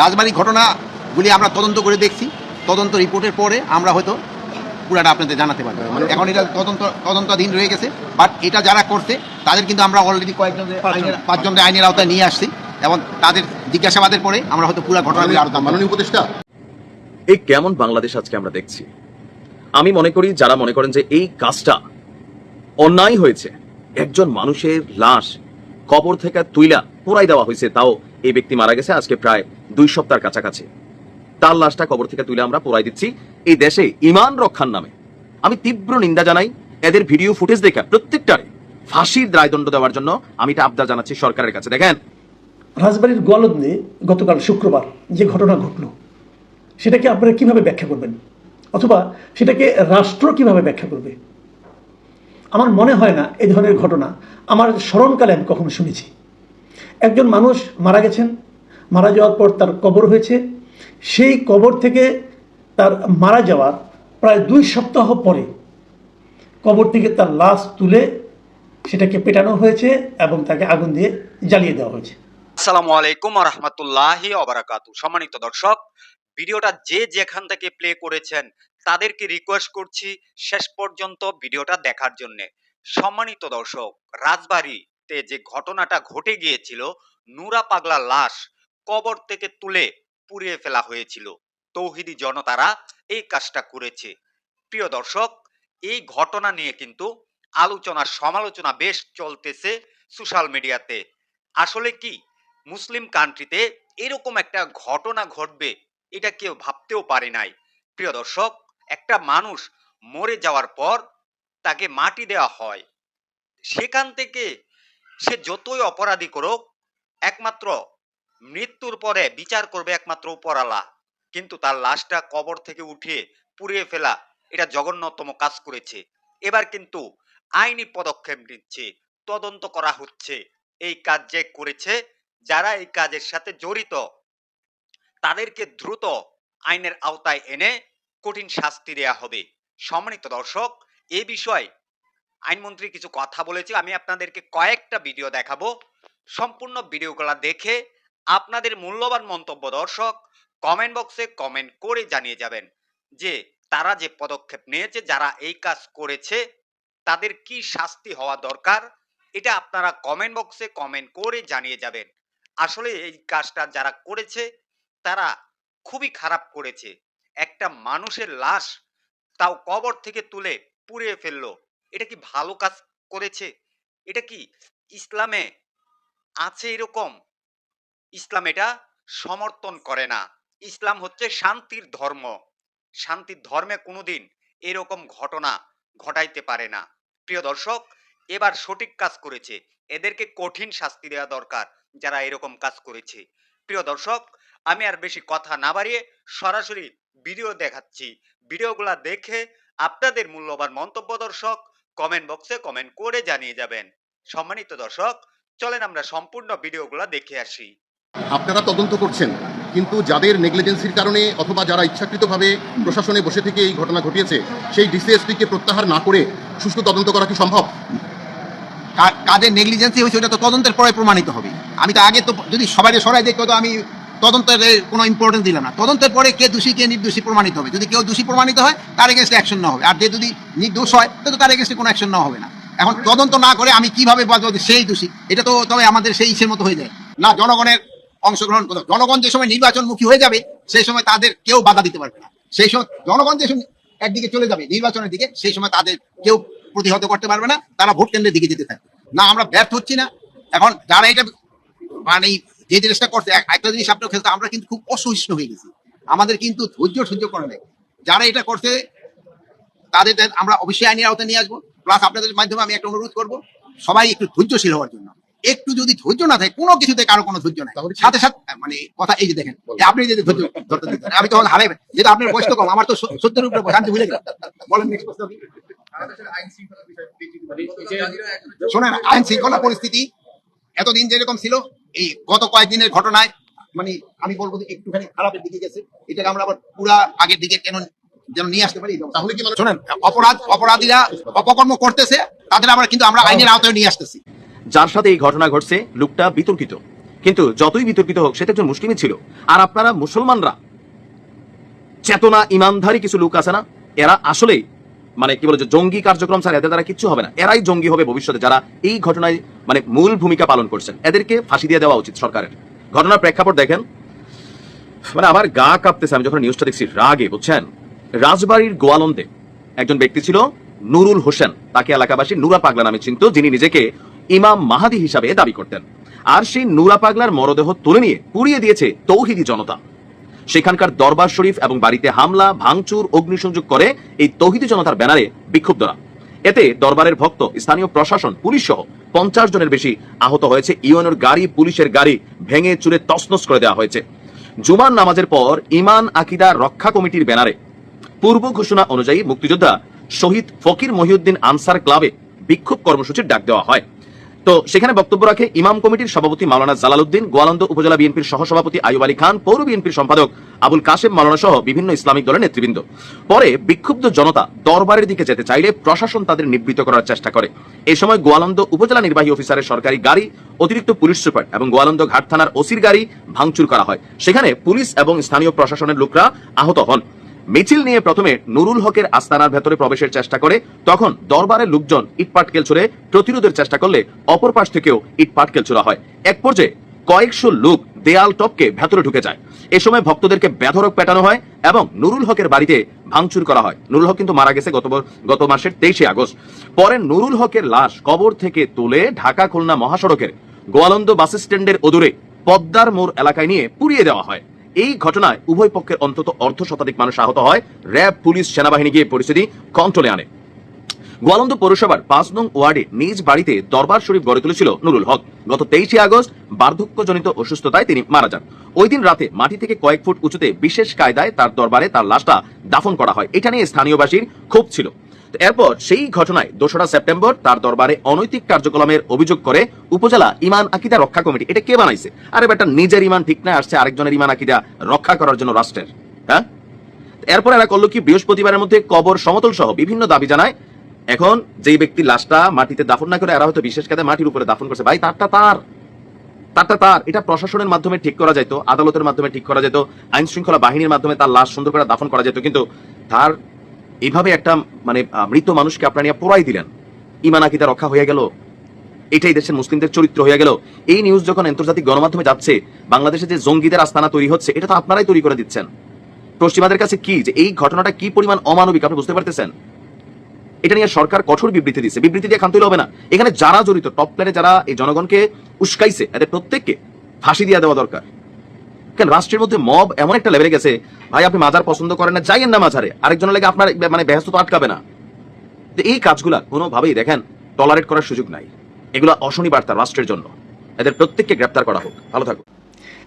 রাজবাড়ি ঘটনাগুলি আমরা তদন্ত করে দেখছি। তদন্ত রিপোর্টের পরে আমরা হয়তো পুরাটা আপনাদের জানাতে পারব। মানে এখন এটা তদন্ত তদন্তাধীন রয়ে গেছে। বাট এটা যারা করছে তাদের কিন্তু আমরা অলরেডি কয়েকজন পাঁচজনের আইনের আওতায় নিয়ে আসছি এবং তাদের জিজ্ঞাসাবাদের পরে আমরা হয়তো পুরো ঘটনাগুলি আরও মাননীয় উপদেষ্টা। এই কেমন বাংলাদেশ আজকে আমরা দেখছি? আমি মনে করি যারা মনে করেন যে এই কাজটা অন্যায় হয়েছে একজন মানুষের লাশ কবর থেকে তুইলা পুরাই দেওয়া হয়েছে তাও এই ব্যক্তি মারা গেছে আজকে প্রায় দুই সপ্তাহের কাছাকাছি। তার লাশটা কবর থেকে তুলে আমরা পুরাই দিচ্ছি এই দেশে ইমান রক্ষার নামে। আমি তীব্র নিন্দা জানাই, এদের ভিডিও ফুটেজ দেখে প্রত্যেকটারে ফাঁসির দায়দণ্ড দেওয়ার জন্য আমি এটা আবদার জানাচ্ছি সরকারের কাছে। দেখেন। রাজবাড়ির গোয়ালন্দে গতকাল শুক্রবার যে ঘটনা ঘটল, সেটাকে আপনারা কীভাবে ব্যাখ্যা করবেন? অথবা সেটাকে রাষ্ট্র কীভাবে ব্যাখ্যা করবে? আমার মনে হয় না এই ধরনের ঘটনা আমার স্মরণকালে আমি কখনো শুনেছি। একজন মানুষ মারা গেছেন, মারা যাওয়ার পর তার কবর হয়েছে। সেই কবর থেকে তার মারা যাওয়ার প্রায় দুই সপ্তাহ পরে কবর থেকে তার লাশ তুলে সেটাকে পেটানো হয়েছে এবং তাকে আগুন দিয়ে জ্বালিয়ে দেওয়া হয়েছে। আসসালামু আলাইকুম রহমতুল্লাহি অবরাকাতু সম্মানিত দর্শক, ভিডিওটা যে যেখান থেকে প্লে করেছেন, তাদেরকে রিকোয়েস্ট করছি শেষ পর্যন্ত ভিডিওটা দেখার জন্য। সম্মানিত দর্শক রাজবাড়িতে যে ঘটনাটা ঘটে গিয়েছিল, নুরা পাগলা লাশ কবর থেকে তুলে পুড়িয়ে ফেলা হয়েছিল। তৌহিদি জনতারা এই কাজটা করেছে। প্রিয় দর্শক, এই ঘটনা নিয়ে কিন্তু আলোচনা, সমালোচনা বেশ চলতেছে সোশ্যাল মিডিয়াতে। আসলে কি, মুসলিম কান্ট্রিতে এরকম একটা ঘটনা ঘটবে, এটা কেউ ভাবতেও পারে নাই। প্রিয় দর্শক, একটা মানুষ মরে যাওয়ার পর তাকে মাটি দেওয়া হয়। সেখান থেকে সে যতই অপরাধী করুক, একমাত্র মৃত্যুর পরে বিচার করবে একমাত্র উপরালা। কিন্তু তার লাশটা কবর থেকে উঠিয়ে পুড়িয়ে ফেলা, এটা জঘন্যতম কাজ করেছে। এবার কিন্তু আইনি পদক্ষেপ নিচ্ছে, তদন্ত করা হচ্ছে। এই কাজ যে করেছে, যারা এই কাজের সাথে জড়িত, তাদেরকে দ্রুত আইনের আওতায় এনে কঠিন শাস্তি দেয়া হবে। সম্মানিত দর্শক, এ বিষয়ে আইনমন্ত্রী কিছু কথা বলেছে, আমি আপনাদেরকে কয়েকটা ভিডিও দেখাবো। সম্পূর্ণ ভিডিওগুলো দেখে আপনাদের মূল্যবান মন্তব্য দর্শক কমেন্ট বক্সে কমেন্ট করে জানিয়ে যাবেন যে তারা যে পদক্ষেপ নিয়েছে, যারা এই কাজ করেছে, তাদের কি শাস্তি হওয়া দরকার, এটা আপনারা কমেন্ট বক্সে কমেন্ট করে জানিয়ে যাবেন। আসলে এই কাজটা যারা করেছে, তারা খুবই খারাপ করেছে। একটা মানুষের লাশ তাও কবর থেকে তুলে পুড়িয়ে ফেলল। এটা কি ভালো কাজ করেছে? এটা কি ইসলামে আছে এরকম? ইসলাম এটা সমর্থন করে না। ইসলাম হচ্ছে শান্তির ধর্ম। শান্তির ধর্মে কোনোদিন এরকম ঘটনা ঘটাইতে পারে না। প্রিয় দর্শক, এবার সঠিক কাজ করেছে। এদেরকে কঠিন শাস্তি দেওয়া দরকার যারা এরকম কাজ করেছে। প্রিয় দর্শক, আমি আর বেশি কথা না বাড়িয়ে সরাসরি ভিডিও দেখাচ্ছি। ভিডিওগুলা দেখে আপনাদের মূল্যবান মন্তব্য দর্শক কমেন্ট বক্সে কমেন্ট করে জানিয়ে যাবেন। সম্মানিত দর্শক চলেন আমরা সম্পূর্ণ ভিডিওগুলা দেখে আসি। আপনারা তদন্ত করছেন কিন্তু যাদের নেগলিজেন্সির কারণে অথবা যারা ইচ্ছাকৃতভাবে প্রশাসনে বসে থেকে এই ঘটনা ঘটিয়েছে সেই ডিসিএসপিকে প্রত্যাহার না করে সুষ্ঠু তদন্ত করা কি সম্ভব? কাদের নেগলিজেন্সি হয়েছে ওটা তো তদন্তের পরে প্রমাণিত হবে। আমি তো আগে তো যদি সবাই সরাই দেখতো তো আমি তদন্তের কোনো ইম্পর্টেন্স দিলাম না। তদন্তের পরে কে দোষী, কে নির্দোষী প্রমাণিত হবে। যদি কেউ দোষী প্রমাণিত হয়, তার এগেনস্টে অ্যাকশন না হবে। আর যে যদি নির্দোষ হয়, তো তার এগেনস্টে কোনো অ্যাকশন নেওয়া হবে না। এখন তদন্ত না করে আমি কীভাবে বলব সেই দোষী? এটা তো তবে আমাদের সেই ইচ্ছের মতো হয়ে যায়। না, জনগণের অংশগ্রহণ করতে। জনগণ যে সময় নির্বাচনমুখী হয়ে যাবে, সেই সময় তাদের কেউ বাধা দিতে পারবে না। সেই সময় জনগণ যে সময় একদিকে চলে যাবে নির্বাচনের দিকে, সেই সময় তাদের কেউ প্রতিহত করতে পারবে না। তারা ভোট কেন্দ্রের দিকে যেতে থাকবে। না, আমরা ব্যর্থ হচ্ছি না। এখন যারা এটা মানে যে জিনিসটা করছে একটা জিনিস আপনার ক্ষেত্রে আমরা কিন্তু খুব অসহিষ্ণু হয়ে গেছি। আমাদের কিন্তু ধৈর্য সহ্য করে নেই। যারা এটা করছে তাদের আমরা অবশ্যই আইনের আওতায় নিয়ে আসব। প্লাস আপনাদের মাধ্যমে আমি একটা অনুরোধ করব সবাই একটু ধৈর্যশীল হওয়ার জন্য। একটু যদি ধৈর্য না থাকে কোনো কিছুতে কারও কোনো ধৈর্য নাই। তাহলে সাথে সাথে মানে কথা এই যে দেখেন আপনি যদি ধৈর্য ধরতে দিতেন আমি তখন হারাইবেন যেহেতু আপনার বয়স তো কম আমার তো সত্যের উপরে বয়স আমি তো ভুলে গেলাম। বলেন next প্রশ্ন শোনেন আইন শৃঙ্খলা পরিস্থিতি এতদিন যেরকম ছিল এই গত কয়েকদিনের ঘটনায় মানে আমি বলব একটুখানি খারাপের দিকে গেছে। এটাকে আমরা আবার পুরা আগের দিকে কেন যেন নিয়ে আসতে পারি? তাহলে কি মানে শোনেন অপরাধ অপরাধীরা অপকর্ম করতেছে তাদের আবার কিন্তু আমরা আইনের আওতায় নিয়ে আসতেছি। যার সাথে এই ঘটনা ঘটছে লোকটা বিতর্কিত। কিন্তু যতই বিতর্কিত হোক সেটা একজন মুসলিমই ছিল। আর আপনারা মুসলমানরা চেতনা ইমানধারী কিছু লোক আছে না? এরা আসলে মানে কি বলে জঙ্গি কার্যক্রম ছাড়া এদের দ্বারা কিচ্ছু হবে না। এরাই জঙ্গি হবে ভবিষ্যতে। যারা এই ঘটনায় মানে মূল ভূমিকা পালন করছেন। এদেরকে ফাঁসি দিয়ে দেওয়া উচিত সরকারের। ঘটনার প্রেক্ষাপট দেখেন। মানে আমার গা কাঁপতেছে, আমি যখন নিউজটা দেখছি, রাগে, বুঝছেন? রাজবাড়ির গোয়ালন্দে একজন ব্যক্তি ছিল, নুরুল হোসেন। তাকে এলাকাবাসী নুরা পাগলা নামে চিনত, যিনি নিজেকে ইমাম মাহাদি হিসাবে দাবি করতেন। আর সেই নুরা পাগলার মরদেহ তুলে নিয়ে পুড়িয়ে দিয়েছে তৌহিদি জনতা। সেখানকার দরবার শরীফ এবং বাড়িতে হামলা, ভাঙচুর, অগ্নিসংযোগ করে এই তৌহিদি জনতার ব্যানারে বিক্ষুব্ধরা। এতে দরবারের ভক্ত, স্থানীয় প্রশাসন, পুলিশ সহ পঞ্চাশ জনের বেশি আহত হয়েছে। ইউএনওর গাড়ি, পুলিশের গাড়ি ভেঙে চুরে তসনস করে দেওয়া হয়েছে। জুমার নামাজের পর ইমান আকিদা রক্ষা কমিটির ব্যানারে। পূর্ব ঘোষণা অনুযায়ী মুক্তিযোদ্ধা শহীদ ফকির মহিউদ্দিন আনসার ক্লাবে বিক্ষোভ কর্মসূচির ডাক দেওয়া হয়। তো সেখানে বক্তব্য রাখে ইমাম কমিটির সভাপতি মাওলানা জালালউদ্দিন, গোয়ালন্দ উপজেলা বিএনপির সহসভাপতি আয়ুব আলী খান, পৌর বিএনপির সম্পাদক আবুল কাশেম মাওলানা সহ বিভিন্ন ইসলামিক দলের নেতৃবৃন্দ। পরে বিক্ষুব্ধ জনতা দরবারের দিকে যেতে চাইলে প্রশাসন তাদের নিবৃত্ত করার চেষ্টা করে। এই সময় গোয়ালন্দ উপজেলা নির্বাহী অফিসারের সরকারি গাড়ি, অতিরিক্ত পুলিশ সুপার এবং গোয়ালন্দ ঘাট থানার ওসির গাড়ি ভাঙচুর করা হয়। সেখানে পুলিশ এবং স্থানীয় প্রশাসনের লোকরা আহত হন। মিছিল নিয়ে প্রথমে নুরুল হকের আস্তানার ভেতরে প্রবেশের চেষ্টা করে, তখন দরবারের লোকজন ইটপাটকেল ছুড়ে প্রতিরোধের চেষ্টা করলে অপর পাশ থেকেও ইটপাটকেল ছোড়া হয়। এক পর্যায়ে কয়েকশো লোক দেয়াল টপকে ভেতরে ঢুকে যায়। এ সময় ভক্তদেরকে বেধরক পেটানো হয় এবং নুরুল হকের বাড়িতে ভাঙচুর করা হয়। নুরুল হক কিন্তু মারা গেছে গত গত মাসের তেইশে আগস্ট। পরে নুরুল হকের লাশ কবর থেকে তুলে ঢাকা খুলনা মহাসড়কের গোয়ালন্দ বাস স্ট্যান্ডের অদূরে পদ্মার মোড় এলাকায় নিয়ে পুড়িয়ে দেওয়া হয়। এই ঘটনায় উভয় পক্ষের অন্তত অর্ধ শতাধিক মানুষ আহত হয়। র্যাব, পুলিশ, সেনাবাহিনী গিয়ে পরিস্থিতি কন্ট্রোলে আনে। গোয়ালন্দ পৌরসভার পাঁচ নং ওয়ার্ডে নিজ বাড়িতে দরবার শরীফ গড়ে তুলেছিল নুরুল হক। গত তেইশে আগস্ট বার্ধক্যজনিত অসুস্থতায় তিনি মারা যান। ওই দিন রাতে মাটি থেকে কয়েক ফুট উঁচুতে বিশেষ কায়দায় তার দরবারে তার লাশটা দাফন করা হয়। এটা নিয়ে স্থানীয়বাসীর ক্ষোভ ছিল। এরপর সেই ঘটনায় দোসরা সেপ্টেম্বর তার দরবারে অনৈতিক কার্যক্রমের অভিযোগ করে উপজেলা ইমান আকিদা রক্ষা কমিটি। এটা কে বানাইছে? আরে বেটা, নিজের ইমান ঠিক না আসছে আরেকজনের ইমান আকিদা রক্ষা করার জন্য রাষ্ট্রের হ্যাঁ? এরপর এরা করল কি? বৃহস্পতিবারের মধ্যে কবর সমতল সহ বিভিন্ন দাবি জানায়। এখন যেই ব্যক্তি লাশটা মাটিতে দাফন না করে, এরা হয়তো বিশেষ কাজে মাটির উপরে দাফন করছে। ভাই, তারটা তার। তারটা তার। এটা প্রশাসনের মাধ্যমে ঠিক করা যেত আদালতের মাধ্যমে ঠিক করা যেত আইন শৃঙ্খলা বাহিনীর মাধ্যমে তার লাশ সুন্দর করে দাফন করা যেত। কিন্তু তার এইভাবে একটা মানে মৃত মানুষকে আপনারা নিয়ে পোড়াই দিলেন। ইমান আকিদা রক্ষা হয়ে গেল। এটাই দেশের মুসলিমদের চরিত্র হয়ে গেল। এই নিউজ যখন আন্তর্জাতিক গণমাধ্যমে যাচ্ছে, বাংলাদেশে যে জঙ্গিদের আস্তানা তৈরি হচ্ছে, এটা তো আপনারাই তৈরি করে দিচ্ছেন। পশ্চিমাদের কাছে কি, যে এই ঘটনাটা কি পরিমাণ অমানবিক, আপনি বুঝতে পারতেছেন? এটা নিয়ে সরকার কঠোর বিবৃতি দিচ্ছে বিবৃতি দিয়ে খান্ত হবে না। এখানে যারা জড়িত টপ প্ল্যানে যারা এই জনগণকে উস্কাইছে এদের প্রত্যেককে ফাঁসি দিয়ে দেওয়া দরকার। কেন? রাষ্ট্রের মধ্যে মব এমন একটা লেভেলে গেছে ভাই, আপনি মাজার পছন্দ করেন না, যাইয়েন না মাজারে। আরেকজনের লাগে আপনার মানে ব্যস্ত তো আটকাবে না। তো এই কাজগুলা কোনোভাবেই দেখেন টলারেট করার সুযোগ নাই। এগুলা অশনি বার্তা রাষ্ট্রের জন্য। এদের প্রত্যেককে গ্রেপ্তার করা হোক। ভালো থাকুক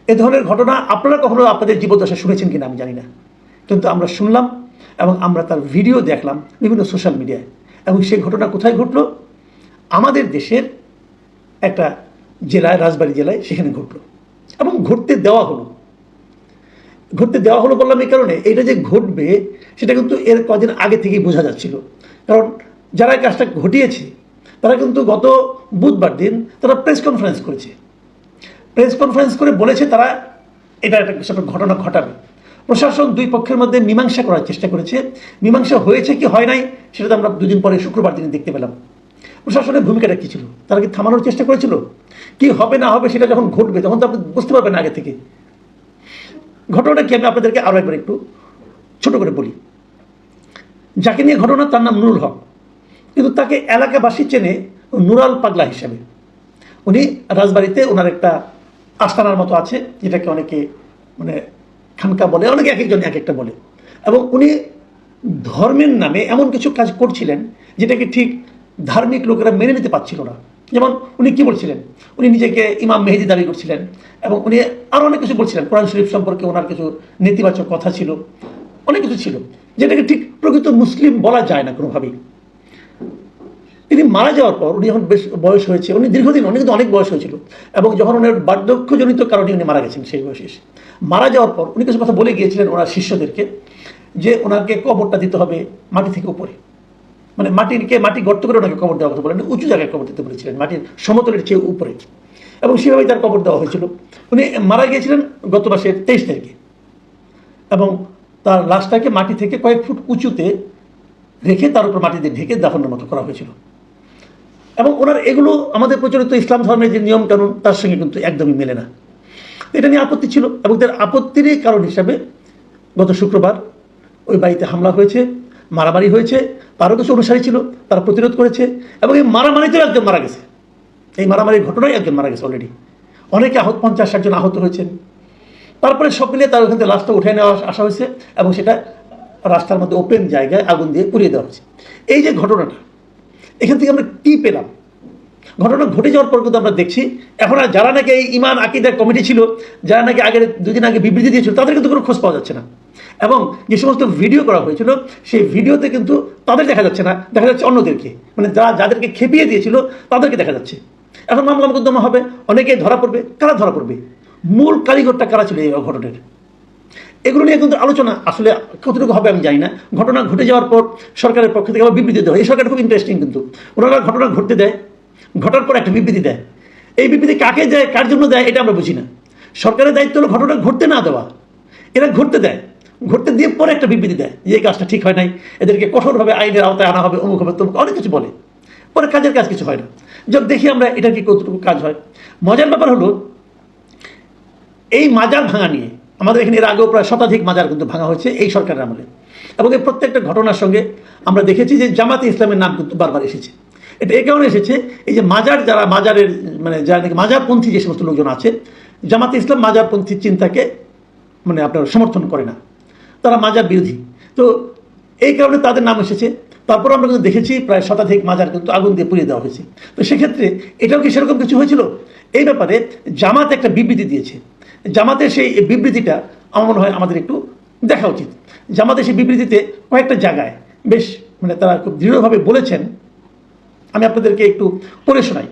এ ধরনের ঘটনা আপনারা কখনো আপনাদের জীবদ্দশা শুনেছেন কিনা আমি জানি না। কিন্তু আমরা শুনলাম এবং আমরা তার ভিডিও দেখলাম বিভিন্ন সোশ্যাল মিডিয়ায়। এবং সেই ঘটনা কোথায় ঘটলো? আমাদের দেশের একটা জেলায়, রাজবাড়ী জেলায় সেখানে ঘটলো। এবং ঘটতে দেওয়া হলো। ঘটতে দেওয়া হলো বললাম এই কারণে। এটা যে ঘটবে, সেটা কিন্তু এর কদিন আগে থেকেই বোঝা যাচ্ছিল। কারণ যারা কাজটা ঘটিয়েছে, তারা কিন্তু গত বুধবার দিন তারা প্রেস কনফারেন্স করেছে। প্রেস কনফারেন্স করে বলেছে তারা এটা একটা একটা ঘটনা ঘটাবে। প্রশাসন দুই পক্ষের মধ্যে মীমাংসা করার চেষ্টা করেছে। মীমাংসা হয়েছে কি হয় নাই, সেটা তো আমরা দুদিন পরে শুক্রবার দিনে দেখতে পেলাম। প্রশাসনের ভূমিকাটা কী ছিল? তারা কি থামানোর চেষ্টা করেছিল? কি হবে না হবে সেটা যখন ঘটবে, তখন তো আপনি বুঝতে পারবেন আগে থেকে। ঘটনাটা কি? আমি আপনাদেরকে আরও একবার একটু ছোট করে বলি। যাকে নিয়ে ঘটনা, তার নাম নুরুল হক। কিন্তু তাকে এলাকাবাসী চেনে নুরাল পাগলা হিসাবে। উনি রাজবাড়িতে ওনার একটা আস্তানার মতো আছে, যেটাকে অনেকে মানে খানকা বলে, অনেকে এক একজন এক একটা বলে। এবং উনি ধর্মের নামে এমন কিছু কাজ করছিলেন, যেটাকে ঠিক ধার্মিক লোকেরা মেনে নিতে পারছিল না। যেমন উনি কি বলছিলেন? উনি নিজেকে ইমাম মেহেদি দাবি করছিলেন এবং উনি আরও অনেক কিছু বলছিলেন। কোরআন শরীফ সম্পর্কে ওনার কিছু নেতিবাচক কথা ছিল, অনেক কিছু ছিল, যেটাকে ঠিক প্রকৃত মুসলিম বলা যায় না কোনোভাবেই। তিনি মারা যাওয়ার পর উনি যখন বেশ বয়স হয়েছে, উনি দীর্ঘদিন, উনি কিন্তু অনেক বয়স হয়েছিল এবং যখন ওনার বার্ধক্যজনিত কারণে উনি মারা গেছেন সেই বয়সে এসে। মারা যাওয়ার পর উনি কিছু কথা বলে গিয়েছিলেন ওনার শিষ্যদেরকে যে ওনাকে কবরটা দিতে হবে মাটি থেকে উপরে। মানে মাটিরকে মাটি গর্ত করে ওনাকে কবর দেওয়ার কথা বলেন উঁচু জায়গায় কবর দিতে বলেছিলেন মাটির সমতলের চেয়ে উপরে। এবং সেভাবেই তার কবর দেওয়া হয়েছিল। উনি মারা গিয়েছিলেন গত মাসের তেইশ তারিখে। এবং তার লাশটাকে মাটি থেকে কয়েক ফুট উঁচুতে রেখে তার উপর মাটি দিয়ে ঢেকে দাফনের মতো করা হয়েছিল। এবং ওনার এগুলো আমাদের প্রচলিত ইসলাম ধর্মের যে নিয়ম কানুন, তার সঙ্গে কিন্তু একদমই মেলে না। এটা নিয়ে আপত্তি ছিল এবং তার আপত্তিরই কারণ হিসাবে গত শুক্রবার ওই বাড়িতে হামলা হয়েছে। মারামারি হয়েছে তারও কিছু অনুসারী ছিল, তারা প্রতিরোধ করেছে, এবং এই মারামারিতেও একজন মারা গেছে। এই মারামারির ঘটনায় একজন মারা গেছে অলরেডি অনেকে আহত, পঞ্চাশ ষাটজন আহত হয়েছেন। তারপরে সব মিলিয়ে তার ওখান থেকে লাশটা উঠে নেওয়া আসা হয়েছে, এবং সেটা রাস্তার মধ্যে ওপেন জায়গায় আগুন দিয়ে পুড়িয়ে দেওয়া হয়েছে। এই যে ঘটনাটা, এখান থেকে আমরা কী পেলাম? ঘটনা ঘটে যাওয়ার পর কিন্তু আমরা দেখছি, এখন আর যারা নাকি এই ইমান আকিদার কমিটি ছিল, যারা নাকি আগের দুদিন আগে বিবৃতি দিয়েছিল, তাদের কিন্তু কোনো খোঁজ পাওয়া যাচ্ছে না। এবং যে সমস্ত ভিডিও করা হয়েছিল, সেই ভিডিওতে কিন্তু তাদের দেখা যাচ্ছে না, দেখা যাচ্ছে অন্যদেরকে। মানে যারা যাদেরকে খেপিয়ে দিয়েছিল, তাদেরকে দেখা যাচ্ছে। এখন মামলা মোকদ্দমা হবে, অনেকেই ধরা পড়বে। কারা ধরা পড়বে? মূল কারিগরটা কারা ছিল এই ঘটনার এগুলো নিয়ে কিন্তু আলোচনা আসলে কতটুকু হবে আমি জানি না। ঘটনা ঘটে যাওয়ার পর সরকারের পক্ষ থেকে আবার বিবৃতি দেওয়া এই সরকার খুব ইন্টারেস্টিং কিন্তু। ওনারা ঘটনা ঘটতে দেয়, ঘটার পর একটা বিবৃতি দেয়। এই বিবৃতি কাকে দেয়, কার জন্য দেয়, এটা আমরা বুঝি না। সরকারের দায়িত্ব হলো ঘটনা ঘটতে না দেওয়া। এরা ঘটতে দেয়। ঘটতে দিয়ে পরে একটা বিবৃতি দেয় যে এই কাজটা ঠিক হয় নাই, এদেরকে কঠোরভাবে আইনের আওতায় আনা হবে, অমুক হবে, তমুক অনেক কিছু বলে। পরে কাজের কাজ কিছু হয় না। যখন দেখি আমরা এটা কি কতটুকু কাজ হয়। মজার ব্যাপার হলো, এই মাজার ভাঙা নিয়ে, আমাদের এখানে এর আগেও প্রায় শতাধিক মাজার কিন্তু ভাঙা হয়েছে এই সরকারের আমলে। এবং এই প্রত্যেকটা ঘটনার সঙ্গে আমরা দেখেছি যে জামাতে ইসলামের নাম কিন্তু বারবার এসেছে। এটা এই কারণে এসেছে, এই যে মাজার যারা, মাজারের মানে যারা নাকি মাজারপন্থী যে সমস্ত লোকজন আছে, জামাতে ইসলাম মাজারপন্থী চিন্তাকে মানে আপনার সমর্থন করে না। তারা মাজার বিরোধী। তো এই কারণে তাদের নাম এসেছে। তারপর আমরা কিন্তু দেখেছি প্রায় শতাধিক মাজার কিন্তু আগুন দিয়ে পুড়িয়ে দেওয়া হয়েছে। তো সেক্ষেত্রে এটাও কি সেরকম কিছু হয়েছিল? এই ব্যাপারে জামাত একটা বিবৃতি দিয়েছে। জামাতের সেই বিবৃতিটা আমার মনে হয় আমাদের একটু দেখা উচিত। জামাতের সেই বিবৃতিতে কয়েকটা জায়গায় বেশ মানে তারা খুব দৃঢ়ভাবে বলেছেন। আমি আপনাদেরকে একটু পড়ে শোনাই।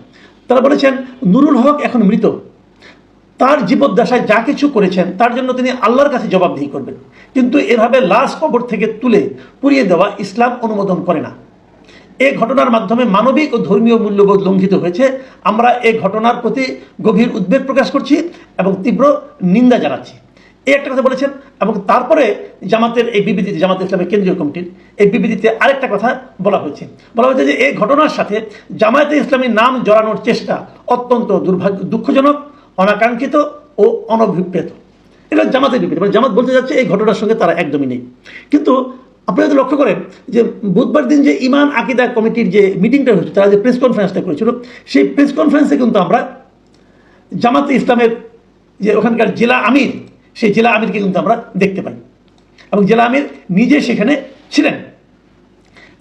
তারা বলেছেন, নুরুল হক এখন মৃত। তার জীবদ্দশায় যা কিছু করেছেন, তার জন্য তিনি আল্লাহর কাছে জবাবদিহি করবেন। কিন্তু এভাবে লাশ কবর থেকে তুলে পুড়িয়ে দেওয়া ইসলাম অনুমোদন করে না। এ ঘটনার মাধ্যমে মানবিক ও ধর্মীয় মূল্যবোধ লঙ্ঘিত হয়েছে। আমরা এই ঘটনার প্রতি গভীর উদ্বেগ প্রকাশ করছি এবং তীব্র নিন্দা জানাচ্ছি। এই একটা কথা বলেছেন এবং তারপরে জামাতের এই বিবৃতিতে, জামাত ইসলামের কেন্দ্রীয় কমিটির এই বিবৃতিতে আরেকটা কথা বলা হয়েছে। বলা হয়েছে যে এই ঘটনার সাথে জামায়াতে ইসলামীর নাম জড়ানোর চেষ্টা অত্যন্ত দুর্ভাগ্য, দুঃখজনক। অনাকাঙ্ক্ষিত ও অনভিপ্রেত। এটা জামাতের বিবৃতি মানে জামাত বলতে যাচ্ছে এই ঘটনার সঙ্গে তারা একদমই নেই। কিন্তু আপনি যদি লক্ষ্য করেন যে বুধবার দিন যে ইমান আকিদা কমিটির যে মিটিংটা হয়েছিল তারা যে প্রেস কনফারেন্সটা করেছিল, সেই প্রেস কনফারেন্সে কিন্তু আমরা জামাতে ইসলামের যে ওখানকার জেলা আমির, সেই জেলা আমিরকে কিন্তু আমরা দেখতে পাই। এবং জেলা আমির নিজে সেখানে ছিলেন।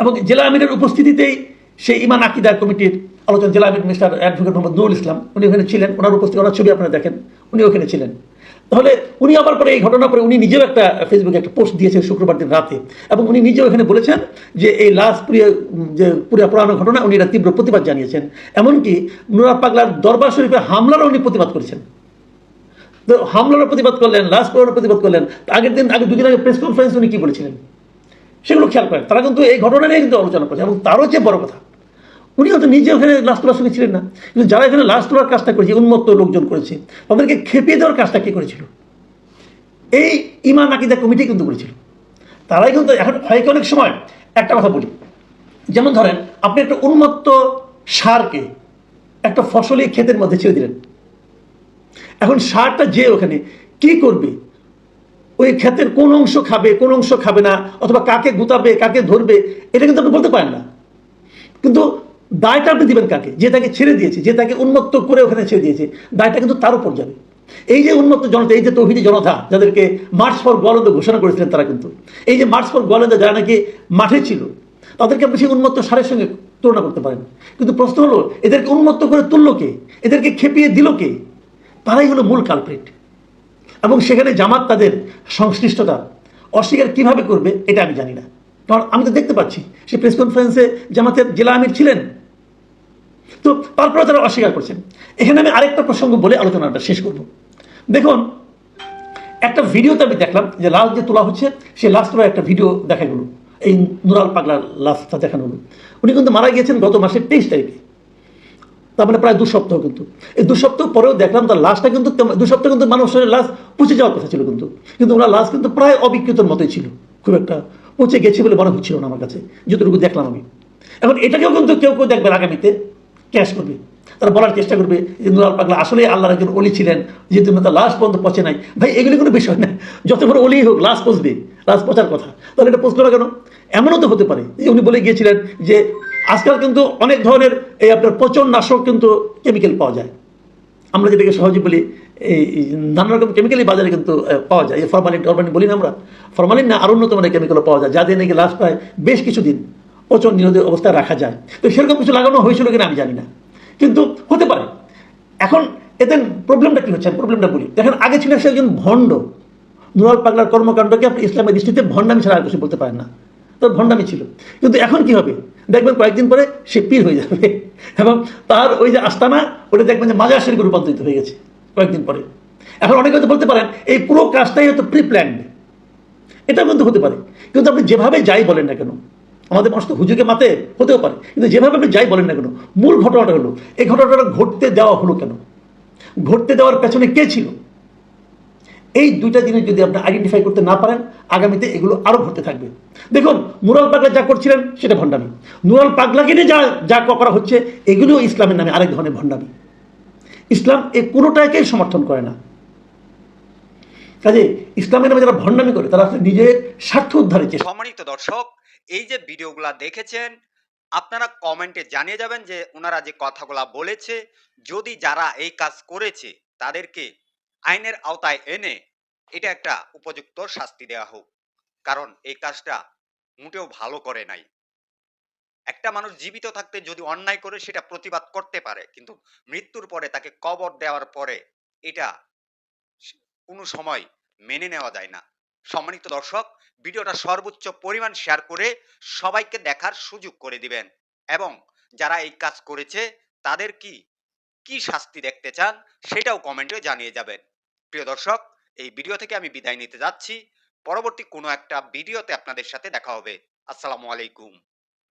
এবং জেলা আমিরের উপস্থিতিতেই সেই ইমান আকিদা কমিটির আলোচনা জেলা আমির মিস্টার অ্যাডভোকেট মোহাম্মদ নুরুল ইসলাম, উনি ওখানে ছিলেন, ওনার উপস্থিতি, ওনার ছবি আপনারা দেখেন, উনি ওখানে ছিলেন। তাহলে উনি আবার পরে এই ঘটনা পরে উনি নিজেও একটা ফেসবুকে একটা পোস্ট দিয়েছেন শুক্রবার দিন রাতে, এবং উনি নিজেও এখানে বলেছেন যে এই লাশ পুড়িয়ে যে পুরিয়া পুরানো ঘটনা, উনি এটা তীব্র প্রতিবাদ জানিয়েছেন। এমনকি নুরা পাগলার দরবার শরীফে হামলারও উনি প্রতিবাদ করেছেন। তো হামলারও প্রতিবাদ করলেন লাশ পুরানোর প্রতিবাদ করলেন আগের দিন, আগে দুদিন আগে প্রেস কনফারেন্স উনি কি বলেছিলেন? সেগুলো খেয়াল করেন। তারা কিন্তু এই ঘটনা নিয়ে কিন্তু আলোচনা করছে এবং তারও চেয়ে বড় কথা উনি হয়তো নিজে ওখানে লাশ তোলার সঙ্গে ছিলেন না। কিন্তু যারা এখানে লাশ তোলার কাজটা করেছে, উন্মত্ত লোকজন করেছে, তাদেরকে খেপিয়ে দেওয়ার কাজটা কে করেছিল? এই ইমান আকিদা কমিটি কিন্তু করেছিল। তারাই কিন্তু এখন হয় অনেক সময়? একটা কথা বলি। যেমন ধরেন, আপনি একটা উন্মত্ত সারকে একটা ফসলি ক্ষেতের মধ্যে ছেড়ে দিলেন। এখন সারটা যে ওখানে কি করবে? ওই ক্ষেতের কোন অংশ খাবে, কোন অংশ খাবে না, অথবা কাকে গুতাবে, কাকে ধরবে, এটা কিন্তু আপনি বলতে পারেন না। কিন্তু দায়টা আপনি দিবেন কাকে? যে তাকে ছেড়ে দিয়েছে, যে তাকে উন্মত্ত করে ওখানে ছেড়ে দিয়েছে, দায়টা কিন্তু তার উপর যাবে। এই যে উন্মত্ত জনতা, এই যে তৌহিদি জনতা, যাদেরকে মার্চ ফর গোয়ালন্দ ঘোষণা করেছিলেন তারা কিন্তু, এই যে মার্চ ফর গোয়ালন্দ যারা নাকি মাঠে ছিল, তাদেরকে আপনি সেই উন্মত্ত সারের সঙ্গে তুলনা করতে পারেন। কিন্তু প্রশ্ন হলো, এদেরকে উন্মত্ত করে তুললো কে? এদেরকে খেপিয়ে দিল কে? তারাই হলো মূল কালপ্রিট এবং সেখানে জামাত তাদের সংশ্লিষ্টতা অস্বীকার কীভাবে করবে, এটা আমি জানি না। কারণ আমি তো দেখতে পাচ্ছি সে প্রেস কনফারেন্সে জামাতের জেলা আমির ছিলেন। তো তারপরে তারা অস্বীকার করছেন। এখানে আমি আরেকটা প্রসঙ্গ বলে আলোচনাটা শেষ করব। দেখুন, একটা ভিডিওতে আমি দেখলাম যে লাশ যে তোলা হচ্ছে, সেই লাশ তোলার একটা ভিডিও দেখা গেল। এই নুরাল পাগলার লাশটা দেখানো হলো। উনি কিন্তু মারা গিয়েছেন গত মাসের তেইশ তারিখে। তার মানে প্রায় দু সপ্তাহ কিন্তু। এই দু সপ্তাহ পরেও দেখলাম তার লাশটা কিন্তু দু সপ্তাহ কিন্তু মানুষের লাশ পচে যাওয়ার কথা ছিল কিন্তু। কিন্তু ওনার লাশ কিন্তু প্রায় অবিকৃতর মতোই ছিল। খুব একটা পচে গেছে বলে মনে হচ্ছিল না আমার কাছে, যতটুকু দেখলাম আমি। এখন এটাকেও কিন্তু কেউ কেউ দেখবেন আগামীতে, ক্যাশ করবে। তারা বলার চেষ্টা করবে যে নুরাল পাগলা, আসলে আল্লাহর একজন অলি ছিলেন যেহেতু তার লাশ পর্যন্ত পচে নাই। ভাই, এগুলি কোনো বিষয় না। যত বড় অলি হোক, লাশ পচবে, লাশ পচার কথা। তাহলে এটা পচলো না কেন? এমনও তো হতে পারে। যে উনি বলে গিয়েছিলেন যে আজকাল কিন্তু অনেক ধরনের এই আপনার পচন নাশক কিন্তু কেমিক্যাল পাওয়া যায়। আমরা যেটাকে সহজে বলি এই নানা রকম কেমিক্যালই বাজারে কিন্তু পাওয়া যায়। এই ফরমালিন টরমালিন বলি না আমরা। ফরমালিন না, আরও উন্নত মানের কেমিক্যালও পাওয়া যায় যাদের নাকি লাশ প্রায় বেশ কিছুদিন পচন নিরোধী অবস্থায় রাখা যায়। তো সেরকম কিছু লাগানো হয়েছিল কিনা আমি জানি না। কিন্তু হতে পারে। এখন এতে প্রবলেমটা কি হচ্ছে? প্রবলেমটা বলি। দেখেন, আগে ছিল সে একজন ভণ্ড। নুরাল পাগলার কর্মকাণ্ডকে আপনি ইসলামের দৃষ্টিতে ভণ্ডামি ছাড়া আর কিছু বলতে পারেন না। তোর ভণ্ডামি ছিল। কিন্তু এখন কি হবে? দেখবেন কয়েকদিন পরে সে পীর হয়ে যাবে। এবং তার ওই যে আস্তানা, ওটা দেখবেন যে মাজার শরীফে রূপান্তরিত হয়ে গেছে। কয়েকদিন পরে। এখন অনেকে হয়তো বলতে পারেন, এই পুরো কাজটাই হয়তো প্রি প্ল্যান্ড এটা কিন্তু হতে পারে। কিন্তু আপনি যেভাবে যাই বলেন না কেন, আমাদের মানুষ তো হুজুকে মাতে হতেও পারে, কিন্তু যেভাবে আপনি যাই বলেন না কেন, মূল ঘটনাটা হলো, এই ঘটনাটা ঘটতে দেওয়া হলো কেন? ঘটতে দেওয়ার পেছনে কে ছিল? এই দুইটা জিনিস যদি আপনি আইডেন্টিফাই করতে না পারেন, আগামীতে এগুলো আরও ঘটতে থাকবে। দেখুন, নুরাল পাগলা যা করছিলেন, সেটা ভণ্ডামি। নুরাল পাগলাকে নিয়ে যা যা করা হচ্ছে, এগুলোও ইসলামের নামে আরেক ধরনের ভণ্ডামি। ইসলাম এই কোনোটাকেই সমর্থন করে না। কাজে ইসলামের নামে যারা ভণ্ডামি করে, তারা আসলে নিজের স্বার্থ উদ্ধারের চেষ্টা। সম্মানিত দর্শক, এই যে ভিডিওগুলা দেখেছেন, আপনারা কমেন্টে জানিয়ে যাবেন যে ওনারা যে কথাগুলা বলেছে, যদি যারা এই কাজ করেছে, তাদেরকে আইনের আওতায় এনে এটা একটা উপযুক্ত শাস্তি দেওয়া হোক। কারণ এই কাজটা মোটেও ভালো করে নাই। একটা মানুষ জীবিত থাকতে যদি অন্যায় করে, সেটা প্রতিবাদ করতে পারে। কিন্তু মৃত্যুর পরে তাকে কবর দেওয়ার পরে এটা কোনো সময় মেনে নেওয়া যায় না। সম্মানিত দর্শক, ভিডিওটা সর্বোচ্চ পরিমাণ শেয়ার করে সবাইকে দেখার সুযোগ করে দিবেন এবং যারা এই কাজ করেছে, তাদের কি কি শাস্তি দেখতে চান, সেটাও কমেন্টে জানিয়ে যাবেন। প্রিয় দর্শক, এই ভিডিও থেকে আমি বিদায় নিতে যাচ্ছি। পরবর্তী কোনো একটা ভিডিওতে আপনাদের সাথে দেখা হবে। আসসালামু আলাইকুম।